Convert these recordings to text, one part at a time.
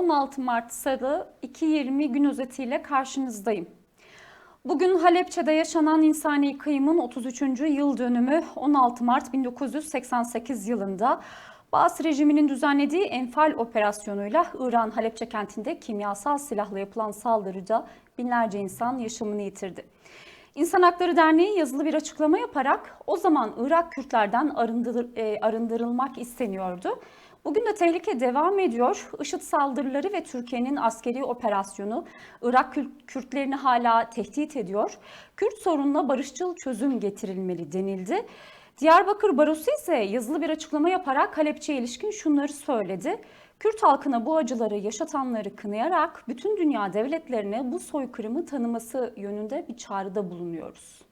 16 Mart Salı 2.20 gün özetiyle karşınızdayım. Bugün Halepçe'de yaşanan insani kıyımın 33. yıl dönümü 16 Mart 1988 yılında Baas rejiminin düzenlediği Enfal operasyonuyla İran Halepçe kentinde kimyasal silahla yapılan saldırıda binlerce insan yaşamını yitirdi. İnsan Hakları Derneği yazılı bir açıklama yaparak o zaman Irak Kürtlerden arındır, e, arındırılmak isteniyordu. Bugün de tehlike devam ediyor. IŞİD saldırıları ve Türkiye'nin askeri operasyonu Irak Kürtlerini hala tehdit ediyor. Kürt sorununa barışçıl çözüm getirilmeli denildi. Diyarbakır Barosu ise yazılı bir açıklama yaparak Halepçe'ye ilişkin şunları söyledi. Kürt halkına bu acıları yaşatanları kınayarak bütün dünya devletlerine bu soykırımı tanıması yönünde bir çağrıda bulunuyoruz.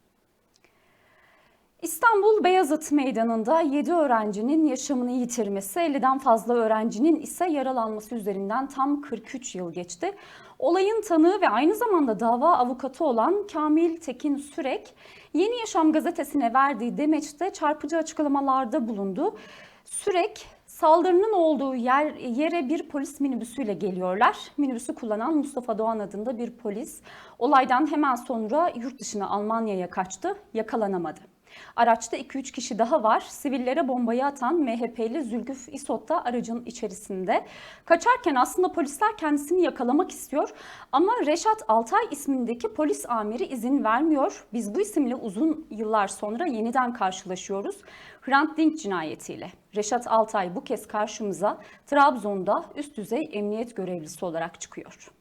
İstanbul Beyazıt Meydanı'nda 7 öğrencinin yaşamını yitirmesi, 50'den fazla öğrencinin ise yaralanması üzerinden tam 43 yıl geçti. Olayın tanığı ve aynı zamanda dava avukatı olan Kamil Tekin Sürek, Yeni Yaşam gazetesine verdiği demeçte çarpıcı açıklamalarda bulundu. Sürek, Saldırının olduğu yer, yere bir polis minibüsüyle geliyorlar. Minibüsü kullanan Mustafa Doğan adında bir polis olaydan hemen sonra yurt dışına Almanya'ya kaçtı, yakalanamadı. Araçta 2-3 kişi daha var. Sivillere bombayı atan MHP'li Zülgüf İsot da aracın içerisinde. Kaçarken aslında polisler kendisini yakalamak istiyor. Ama Reşat Altay ismindeki polis amiri izin vermiyor. Biz bu isimle uzun yıllar sonra yeniden karşılaşıyoruz. Hrant Dink cinayetiyle. Reşat Altay bu kez karşımıza Trabzon'da üst düzey emniyet görevlisi olarak çıkıyor.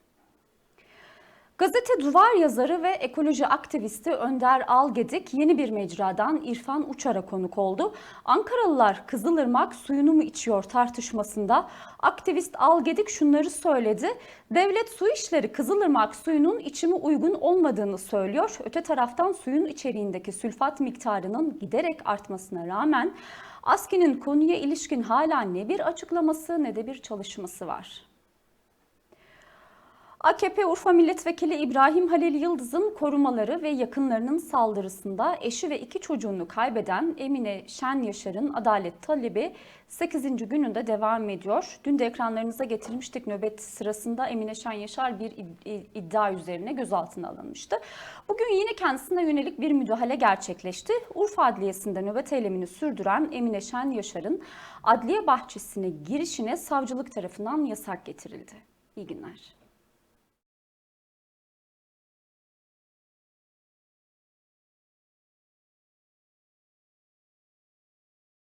Gazete Duvar yazarı ve ekoloji aktivisti Önder Algedik yeni bir mecradan İrfan Uçar'a konuk oldu. Ankaralılar Kızılırmak suyunu mu içiyor tartışmasında aktivist Algedik şunları söyledi. Devlet su işleri Kızılırmak suyunun içimi uygun olmadığını söylüyor. Öte taraftan suyun içeriğindeki sülfat miktarının giderek artmasına rağmen ASKİ'nin konuya ilişkin hala ne bir açıklaması ne de bir çalışması var. AKP Urfa Milletvekili İbrahim Halil Yıldız'ın korumaları ve yakınlarının saldırısında eşi ve iki çocuğunu kaybeden Emine Şen Yaşar'ın adalet talebi 8. gününde devam ediyor. Dün de ekranlarınıza getirmiştik nöbet sırasında Emine Şen Yaşar bir iddia üzerine gözaltına alınmıştı. Bugün yine kendisine yönelik bir müdahale gerçekleşti. Urfa Adliyesi'nde nöbet eylemini sürdüren Emine Şen Yaşar'ın adliye bahçesine girişine savcılık tarafından yasak getirildi. İyi günler.